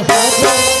হাতে